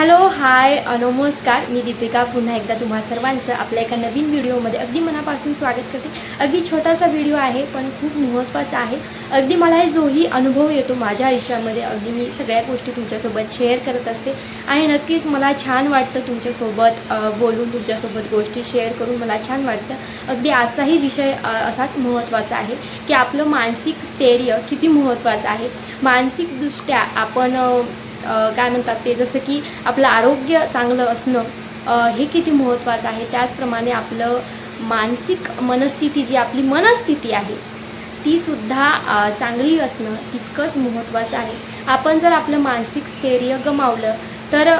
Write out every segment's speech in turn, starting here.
Hello hi नमस्कार. मी दीपिका. पुन्हा एकदा तुम्हा सर्वांचं आपल्या एका नवीन व्हिडिओमध्ये अगदी मनापासून स्वागत करते. अगदी छोटासा व्हिडिओ आहे पण खूप महत्त्वाचा आहे. अगदी मला जोही अनुभव येतो माझ्या आयुष्यामध्ये. अगदी मी सगळ्या गोष्टी तुमच्यासोबत शेअर करत असते. आणि नक्कीच मला छान वाटतं तुमच्यासोबत बोलून तुमच्यासोबत गोष्टी शेअर करून मला छान वाटतं. अगदी आजचाही विषय असाच महत्त्वाचा आहे की आपलं मानसिक स्थैर्य किती महत्त्वाचं आहे. मानसिकदृष्ट्या आपण काय म्हणतात ते जसं की आपलं आरोग्य चांगलं असणं हे किती महत्त्वाचं आहे. त्याचप्रमाणे आपलं मानसिक मनस्थिती जी आपली मनस्थिती आहे तीसुद्धा चांगली असणं तितकंच महत्त्वाचं आहे. आपण जर आपलं मानसिक स्थैर्य गमावलं तर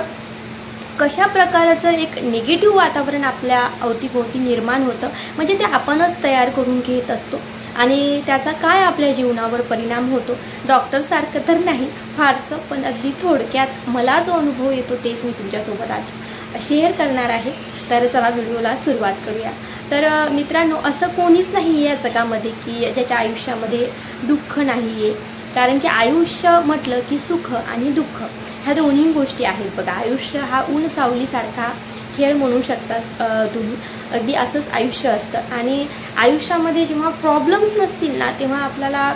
कशा प्रकारचं एक निगेटिव्ह वातावरण आपल्या अवतीभोवती निर्माण होतं? म्हणजे ते आपणच तयार करून घेत असतो. आणि त्याचा काय आपल्या जीवनावर परिणाम होतो? डॉक्टरसारखं तर नाही फारसं पण अगदी थोडक्यात मला जो अनुभव येतो तेच मी तुमच्यासोबत आज शेअर करणार आहे. तर चला व्हिडिओला सुरुवात करूया. तर मित्रांनो असं कोणीच नाही आहे या जगामध्ये की ज्याच्या आयुष्यामध्ये दुःख नाही आहे कारण की आयुष्य म्हटलं की सुख आणि दुःख. ह्या दोन्ही गोष्टी आहेत. बघा आयुष्य हा ऊन सावलीसारखा खेळ म्हणू शकतात तुम्ही. अगदी असंच आयुष्य असतं. आणि आयुष्यामध्ये जेव्हा प्रॉब्लेम्स नसतील ना तेव्हा आपल्याला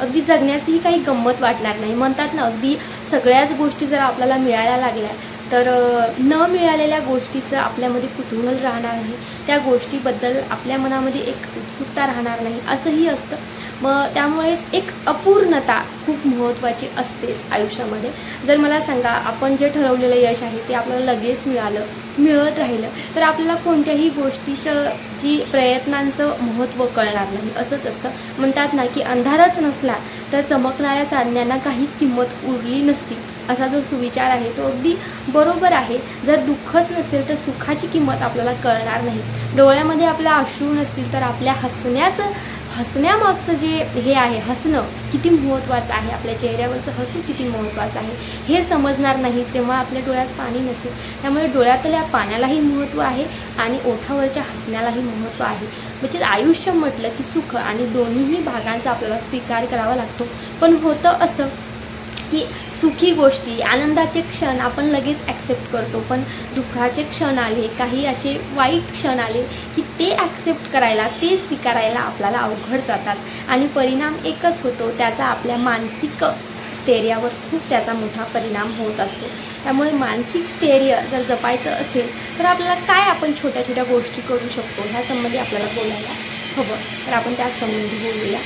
अगदी जगण्याचीही काही गंमत वाटणार नाही. म्हणतात ना अगदी सगळ्याच गोष्टी जर आपल्याला मिळायला लागल्या तर न मिळालेल्या गोष्टीचं आपल्यामध्ये कुतूहल राहणार नाही. त्या गोष्टीबद्दल आपल्या मनामध्ये एक उत्सुकता राहणार नाही. असंही असतं. मग त्यामुळेच एक अपूर्णता खूप महत्त्वाची असतेच आयुष्यामध्ये. जर मला सांगा आपण जे ठरवलेलं यश आहे ते आपल्याला लगेच मिळालं मिळत राहिलं तर आपल्याला कोणत्याही गोष्टीचं जी प्रयत्नांचं महत्त्व कळणार नाही असंच असतं. म्हणतात ना की अंधारच नसला तर चमकणाऱ्या चांदण्यांना काहीच किंमत उरली नसती. असा जो सुविचार आहे तो अगदी बरोबर आहे. जर दुःखच नसेल तर सुखाची किंमत आपल्याला कळणार नाही. डोळ्यामध्ये आपल्या अश्रू नसतील तर आपल्या हसण्याचं हसण्यामागचं जे हे आहे हसणं किती महत्त्वाचं आहे? आपल्या चेहऱ्यावरचं हसू किती महत्त्वाचं आहे? हे समजणार नाही जेव्हा आपल्या डोळ्यात पाणी नसेल त्यामुळे डोळ्यातल्या पाण्यालाही महत्त्व आहे आणि ओठावरच्या हसण्यालाही महत्त्व आहे. म्हणजे आयुष्य म्हटलं की सुख आणि दोन्हीही भागांचा आपल्याला स्वीकार करावा लागतो. पण होतं असं की सुखी गोष्टी आनंदाचे क्षण आपण लगेच ॲक्सेप्ट करतो. पण दुःखाचे क्षण आले काही असे वाईट क्षण आले की ते ॲक्सेप्ट करायला ते स्वीकारायला आपल्याला अवघड जातात. आणि परिणाम एकच होतो त्याचा आपल्या मानसिक स्थैर्यावर खूप त्याचा मोठा परिणाम होत असतो. त्यामुळे मानसिक स्थैर्य जर जपायचं असेल तर आपल्याला काय आपण छोट्या छोट्या गोष्टी करू शकतो? ह्यासंबंधी आपल्याला बोलायला हवं. तर आपण त्यासंबंधी बोलूया.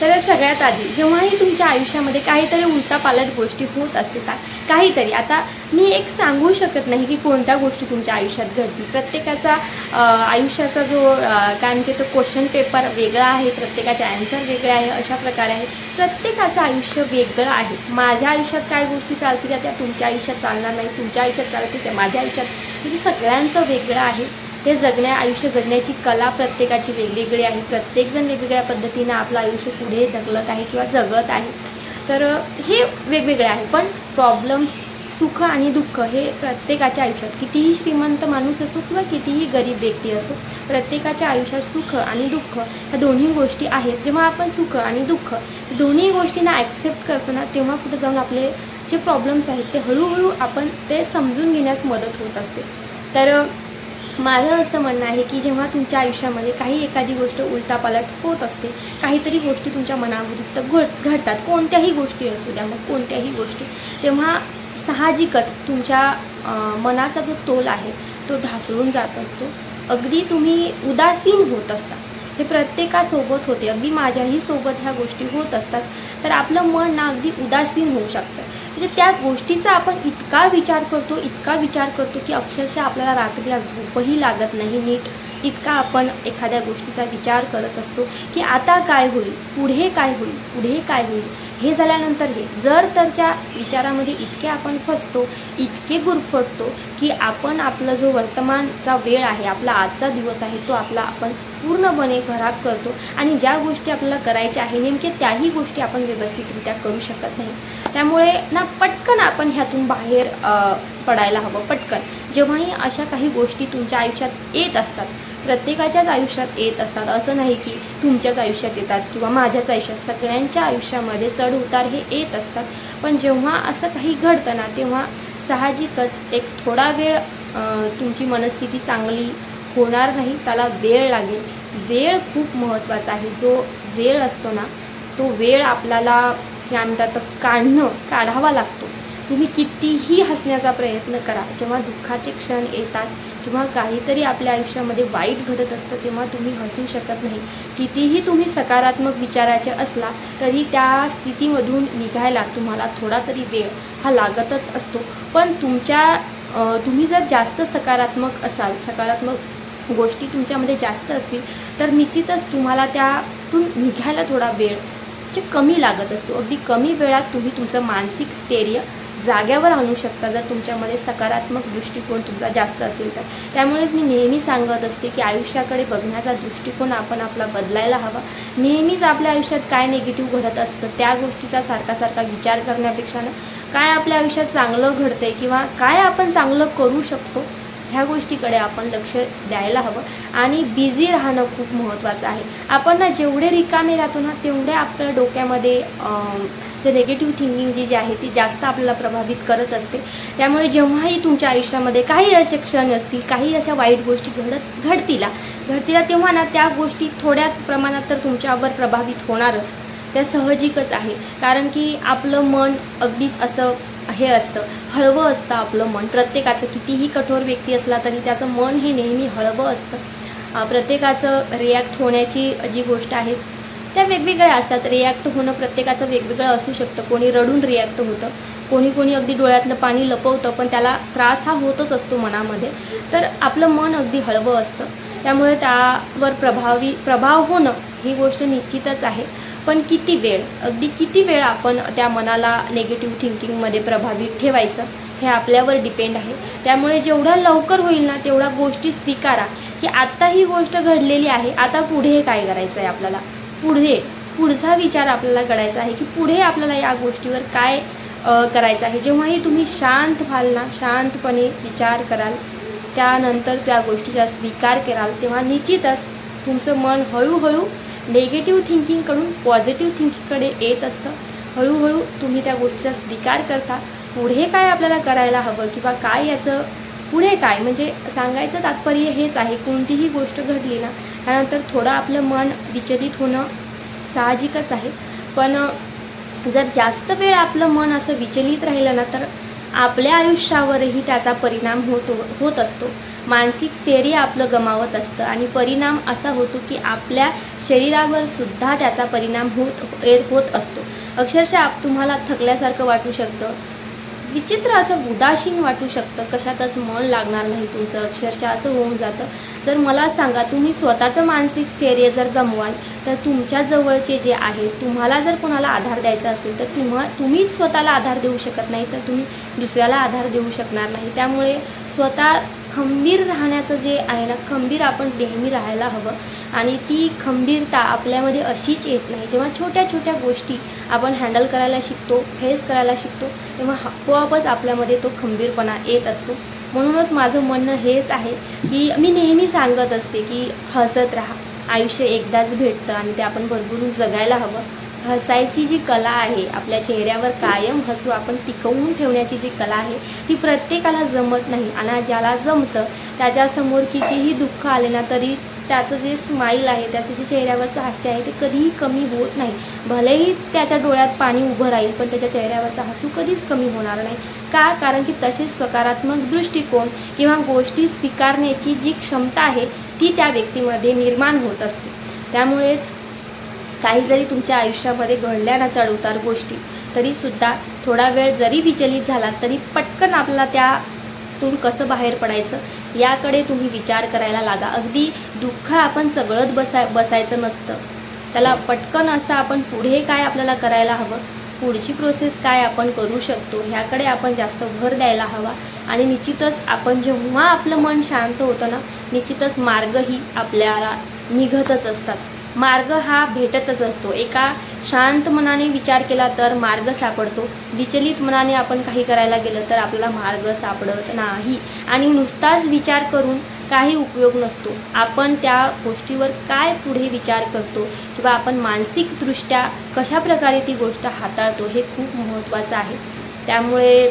तर सगळ्यात आधी जेव्हाही तुमच्या आयुष्यामध्ये काहीतरी उलटापालट गोष्टी होत असतात काहीतरी. आता मी एक सांगू शकत नाही की कोणत्या गोष्टी तुमच्या आयुष्यात घडतील. प्रत्येकाचा आयुष्याचा जो काय म्हणते तो क्वेश्चन पेपर वेगळा आहे प्रत्येकाचे ॲन्सर वेगळे आहे अशा प्रकारे आहे. प्रत्येकाचं आयुष्य वेगळं आहे. माझ्या आयुष्यात काय गोष्टी चालतील त्या तुमच्या आयुष्यात चालणार नाही. तुमच्या आयुष्यात चालतील त्या माझ्या आयुष्यात. म्हणजे सगळ्यांचं वेगळं आहे. ते जगण्या आयुष्य जगण्याची कला प्रत्येकाची वेगवेगळी आहे. प्रत्येकजण वेगवेगळ्या पद्धतीनं आपलं आयुष्य पुढे ढकलत आहे किंवा जगत आहे. तर हे वेगवेगळे आहे. पण प्रॉब्लेम्स सुख आणि दुःख हे प्रत्येकाच्या आयुष्यात कितीही श्रीमंत माणूस असो किंवा कितीही गरीब व्यक्ती असो प्रत्येकाच्या आयुष्यात सुख आणि दुःख ह्या दोन्ही गोष्टी आहेत. जेव्हा आपण सुख आणि दुःख दोन्ही गोष्टींना ॲक्सेप्ट करतो ना तेव्हा कुठं जाऊन आपले जे प्रॉब्लेम्स आहेत ते हळूहळू आपण ते समजून घेण्यास मदत होत असते. तर माझं असं म्हणणं आहे की जेव्हा तुमच्या आयुष्यामध्ये काही एखादी गोष्ट उलटापालट होत असते काहीतरी गोष्टी तुमच्या मनाविरुद्ध घड घडतात. कोणत्याही गोष्टी असू द्या मग कोणत्याही गोष्टी. तेव्हा साहजिकच तुमच्या मनाचा जो तोल आहे तो ढासळून जात असतो. अगदी तुम्ही उदासीन होत असता. हे प्रत्येकासोबत होते. अगदी माझ्याही सोबत ह्या गोष्टी होत असतात. तर आपलं मन ना अगदी उदासीन होऊ शकतं. म्हणजे त्या गोष्टीचा आपण इतका विचार करतो इतका विचार करतो की अक्षरशः आपल्याला रात्रीला झोपही लागत नाही नीट इतका आपण एखाद्या गोष्टीचा विचार करत असतो की आता काय होईल पुढे काय होईल पुढे काय होईल हे झाल्यानंतर हे. जर तरच्या विचारामध्ये इतके आपण फसतो इतके गुरफटतो की आपण आपला जो वर्तमानचा वेळ आहे आपला आजचा दिवस आहे तो आपला आपण पूर्णपणे खराब करतो आणि ज्या गोष्टी आपल्याला करायच्या आहे नेमके त्याही गोष्टी आपण व्यवस्थितरित्या करू शकत नाही. त्यामुळे ना पटकन आपण ह्यातून बाहेर पडायला हवं पटकन. जेव्हाही अशा काही गोष्टी तुमच्या आयुष्यात येत असतात प्रत्येकाच्याच आयुष्यात येत असतात. असं नाही की तुमच्याच आयुष्यात येतात किंवा माझ्याच आयुष्यात. सगळ्यांच्या आयुष्यामध्ये चढ उतार हे येत असतात. पण जेव्हा असं काही घडतं ना तेव्हा साहजिकच एक थोडा वेळ तुमची मनस्थिती चांगली होणार नाही. त्याला वेळ लागेल. वेळ खूप महत्त्वाचा आहे. जो वेळ असतो ना तो वेळ आपल्याला काय म्हणतात काढणं काढावा लागतो. तुम्ही कितीही हसण्याचा प्रयत्न करा. जेव्हा दुःखाचे क्षण येतात किंवा काहीतरी आपल्या आयुष्यामध्ये वाईट घडत असतं तेव्हा तुम्ही हसू शकत नाही. कितीही तुम्ही सकारात्मक विचाराचे असला तरी त्या स्थितीमधून निघायला तुम्हाला थोडा तरी वेळ हा लागतच असतो. पण तुमच्या तुम्ही जर जास्त सकारात्मक असाल सकारात्मक गोष्टी तुमच्यामध्ये जास्त असतील तर निश्चितच तुम्हाला त्यातून निघायला थोडा वेळ जे कमी लागत असतो. अगदी कमी वेळात तुम्ही तुमचं मानसिक स्थैर्य जाग्यावर आणू शकता जर तुमच्यामध्ये सकारात्मक दृष्टिकोन तुमचा जास्त असेल तर. त्यामुळेच मी नेहमी सांगत असते की आयुष्याकडे बघण्याचा दृष्टिकोन आपण आपला बदलायला हवा. नेहमीच आपल्या आयुष्यात काय निगेटिव्ह घडत असतं त्या गोष्टीचा सारखा सारखा विचार करण्यापेक्षा ना काय आपल्या आयुष्यात चांगलं घडतंय किंवा काय आपण चांगलं करू शकतो ह्या गोष्टीकडे आपण लक्ष द्यायला हवं. आणि बिझी राहणं खूप महत्त्वाचं आहे. आपण ना जेवढे रिकामे राहतो ना तेवढे आपल्या डोक्यामध्ये जे निगेटिव्ह थिंकिंग जी जी आहे ती जास्त आपल्याला प्रभावित करत असते. त्यामुळे जेव्हाही तुमच्या आयुष्यामध्ये काही असे क्षण असतील काही अशा वाईट गोष्टी घडत घडतीला घडतीला तेव्हा ना त्या गोष्टी थोड्या प्रमाणात तर तुमच्यावर प्रभावित होणारच. त्या साहजिकच आहे. कारण की आपलं मन अगदीच असं हे असतं हळवं असतं आपलं मन. प्रत्येकाचं कितीही कठोर व्यक्ती असला तरी त्याचं मन हे नेहमी हळवं असतं. प्रत्येकाचं रिॲक्ट होण्याची जी गोष्ट आहे त्या वेगवेगळ्या असतात. रिॲक्ट होणं प्रत्येकाचं वेगवेगळं असू शकतं. कोणी रडून रिॲक्ट होतं. कोणी कोणी अगदी डोळ्यातलं पाणी लपवतं पण त्याला त्रास हा होतच असतो मनामध्ये. तर आपलं मन अगदी हळवं असतं. त्यामुळे त्यावर प्रभावी प्रभाव होणं ही गोष्ट निश्चितच आहे. पण किती वेळ अगदी किती वेळ आपण त्या मनाला नेगेटिव्ह थिंकिंगमध्ये प्रभावित ठेवायचं हे आपल्यावर डिपेंड आहे. त्यामुळे जेवढा लवकर होईल ना तेवढ्या गोष्टी स्वीकारा की आत्ता ही गोष्ट घडलेली आहे आता पुढे काय करायचं आहे आपल्याला? पुढे पुढचा विचार आपल्याला करायचा आहे की पुढे आपल्याला या गोष्टीवर काय करायचं आहे. जेव्हाही तुम्ही शांत व्हाल ना शांतपणे विचार कराल त्यानंतर त्या गोष्टीचा स्वीकार कराल तेव्हा निश्चितच तुमचं मन हळूहळू नेगेटिव्ह थिंकिंगकडून पॉझिटिव्ह थिंकिंगकडे येत असतं. हळूहळू तुम्ही त्या गोष्टीचा स्वीकार करता. पुढे काय आपल्याला करायला हवं किंवा काय याचं पुढे काय? म्हणजे सांगायचं तात्पर्य हेच आहे. कोणतीही गोष्ट घडली ना त्यानंतर थोडं आपलं मन विचलित होणं साहजिकच आहे. पण जर जास्त वेळ आपलं मन असं विचलित राहिलं ना तर आपल्या आयुष्यावरही त्याचा परिणाम होतो होत असतो. मानसिक स्थैर्य आपलं गमावत असतं आणि परिणाम असा होतो की आपल्या शरीरावर सुद्धा त्याचा परिणाम होत होत असतो. अक्षरशः आप तुम्हाला थकल्यासारखं वाटू शकतं. विचित्र असं उदासीन वाटू शकतं. कशातच मन लागणार नाही तुमचं. अक्षरशः असं होऊन जातं. तर मला सांगा तुम्ही स्वतःचं मानसिक स्थैर्य जर गमवाल तर तुमच्या जवळचे जे आहे तुम्हाला जर कोणाला आधार द्यायचा असेल तर तुम्हा तुम्हीच स्वतःला आधार देऊ शकत नाही तर तुम्ही दुसऱ्याला आधार देऊ शकणार नाही. त्यामुळे स्वतः खंबीर राहण्याचं जे आहे ना खंबीर आपण नेहमी राहायला हवं. आणि ती खंबीरता आपल्यामध्ये अशीच येत नाही. जेव्हा छोट्या छोट्या गोष्टी आपण हँडल करायला शिकतो फेस करायला शिकतो तेव्हा आपोआपच आपल्यामध्ये तो खंबीरपणा येत असतो. म्हणूनच माझं म्हणणं हेच आहे की मी नेहमी सांगत असते की हसत राहा. आयुष्य एकदाच भेटतं आणि ते आपण भरभरून जगायला हवं. हसायची जी कला आहे आपल्या चेहऱ्यावर कायम हसू आपण टिकवून ठेवण्याची जी कला आहे ती प्रत्येकाला जमत नाही. आणि ज्याला जमतं त्याच्यासमोर कितीही दुःख आले ना तरी त्याचं जे स्माईल आहे त्याचं जे चेहऱ्यावरचं हास्य आहे ते कधीही कमी होत नाही. भलेही त्याच्या डोळ्यात पाणी उभं राहील पण त्याच्या चेहऱ्यावरचा हसू कधीच कमी होणार नाही. का? कारण की तसेच सकारात्मक दृष्टिकोन किंवा गोष्टी स्वीकारण्याची जी क्षमता आहे ती त्या व्यक्तीमध्ये निर्माण होत असते. त्यामुळेच काही जरी तुमच्या आयुष्यामध्ये घडल्या ना चढउतार गोष्टी तरीसुद्धा थोडा वेळ जरी विचलित झाला तरी पटकन आपल्याला त्यातून कसं बाहेर पडायचं याकडे तुम्ही विचार करायला लागा. अगदी दुःख आपण सगळंच बसाय बसायचं नसतं. त्याला पटकन असं आपण पुढे काय आपल्याला करायला हवं पुढची प्रोसेस काय आपण करू शकतो ह्याकडे आपण जास्त भर द्यायला हवा. आणि निश्चितच आपण जेव्हा आपलं मन शांत होतं ना निश्चितच मार्गही आपल्याला निघतच असतात. मार्ग हा भेटतच असतो. एका शांत मनाने विचार केला तर मार्ग सापडतो. विचलित मनाने आपण काही करायला गेलं तर आपल्याला मार्ग सापडत नाही. आणि नुसताच विचार करून काही उपयोग नसतो. आपण त्या गोष्टीवर काय पुढे विचार करतो किंवा आपण मानसिकदृष्ट्या कशा प्रकारे ती गोष्ट हाताळतो हे खूप महत्त्वाचं आहे. त्यामुळे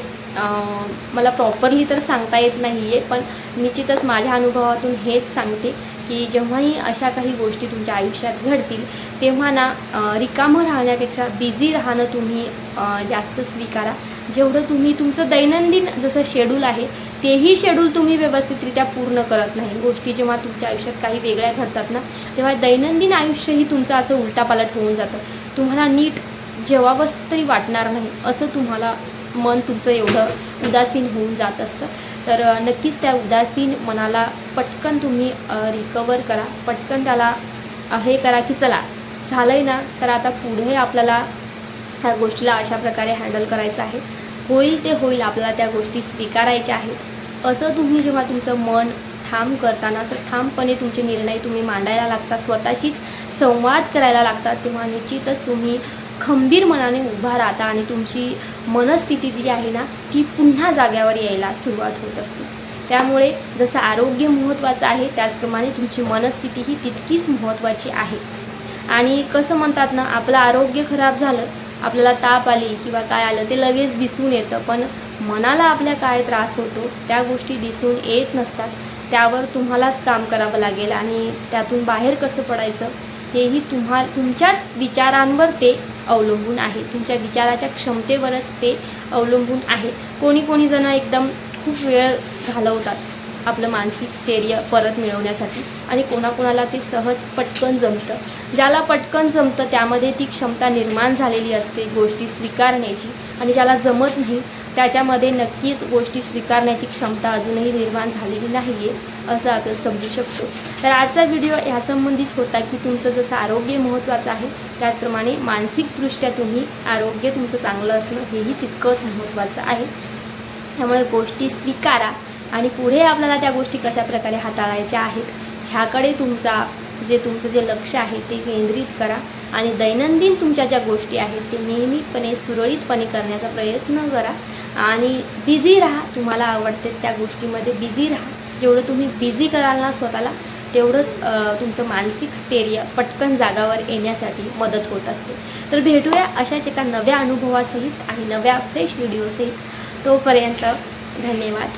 मला प्रॉपरली तर सांगता येत नाही आहे पण निश्चितच माझ्या अनुभवातून हेच सांगते की जेव्हाही अशा काही गोष्टी तुमच्या आयुष्यात घडतील तेव्हा ना रिकामं राहण्यापेक्षा बिझी राहणं तुम्ही जास्त स्वीकारा. जेवढं तुम्ही तुमचं दैनंदिन जसं शेड्यूल आहे तेही शेड्यूल तुम्ही व्यवस्थितरित्या पूर्ण करत नाही. गोष्टी जेव्हा तुमच्या आयुष्यात काही वेगळ्या घडतात ना तेव्हा दैनंदिन आयुष्यही तुमचं असं उलटापालट होऊन जातं. तुम्हाला नीट जेवावंच तरी वाटणार नाही असं तुम्हाला मन तुमचं एवढं उदासीन होऊन जात असतं. तर नक्कीच त्या उदासीन मनाला पटकन तुम्ही रिकवर करा. पटकन त्याला हे करा की चला झालं आहे ना तर आता पुढे आपल्याला ह्या गोष्टीला अशा प्रकारे हँडल करायचं आहे. होईल ते होईल आपल्याला त्या गोष्टी स्वीकारायच्या आहेत. असं तुम्ही जेव्हा तुमचं मन ठाम करताना असं ठामपणे तुमचे निर्णय तुम्ही मांडायला लागता स्वतःशीच संवाद करायला लागतात तेव्हा निश्चितच तुम्ही खंबीर मनाने उभा राहता आणि तुमची मनस्थिती जी आहे ना ती पुन्हा जाग्यावर यायला सुरुवात होत असते. त्यामुळे जसं आरोग्य महत्त्वाचं आहे त्याचप्रमाणे तुमची मनस्थिती ही तितकीच महत्त्वाची आहे. आणि कसं म्हणतात ना आपलं आरोग्य खराब झालं आपल्याला ताप आली किंवा काय आलं ते लगेच दिसून येतं. पण मनाला आपल्या काय त्रास होतो त्या गोष्टी दिसून येत नसतात. त्यावर तुम्हालाच काम करावं लागेल आणि त्यातून बाहेर कसं पडायचं हेही तुम्हा तुमच्याच विचारांवर ते अवलंबून आहे. तुमच्या विचाराच्या क्षमतेवरच ते अवलंबून आहे. कोणी कोणी जण एकदम खूप वेळ घालवतात आपलं मानसिक स्थैर्य परत मिळवण्यासाठी आणि कोणाकोणाला ते सहज पटकन जमतं. ज्याला पटकन जमतं त्यामध्ये ती क्षमता निर्माण झालेली असते गोष्टी स्वीकारण्याची आणि ज्याला जमत नाही त्याच्यामध्ये नक्कीच गोष्टी स्वीकारण्याची क्षमता अजूनही निर्माण झालेली नाही आहे असं आपण समजू शकतो. तर आजचा व्हिडिओ ह्यासंबंधीच होता की तुमचं जसं आरोग्य महत्त्वाचं आहे त्याचप्रमाणे मानसिकदृष्ट्या तुम्ही आरोग्य तुमचं चांगलं असणं हेही तितकंच महत्त्वाचं आहे. त्यामुळे गोष्टी स्वीकारा आणि पुढे आपल्याला त्या गोष्टी कशा प्रकारे हाताळायच्या आहेत ह्याकडे तुमचा जे तुमचं जे लक्ष आहे ते केंद्रित करा आणि दैनंदिन तुमच्या ज्या गोष्टी आहेत ते नेहमीपणे सुरळीतपणे करण्याचा प्रयत्न करा. आणि बिझी राहा तुम्हाला आवडते त्या गोष्टीमध्ये बिझी राहा. जेवढं तुम्ही बिझी कराल ना स्वतःला तेवढंच तुमचं मानसिक स्थैर्य पटकन जागावर येण्यासाठी मदत होत असते. तर भेटूया अशाच एका नव्या अनुभवासहित आणि नव्या फ्रेश व्हिडिओसहित तोपर्यंत धन्यवाद.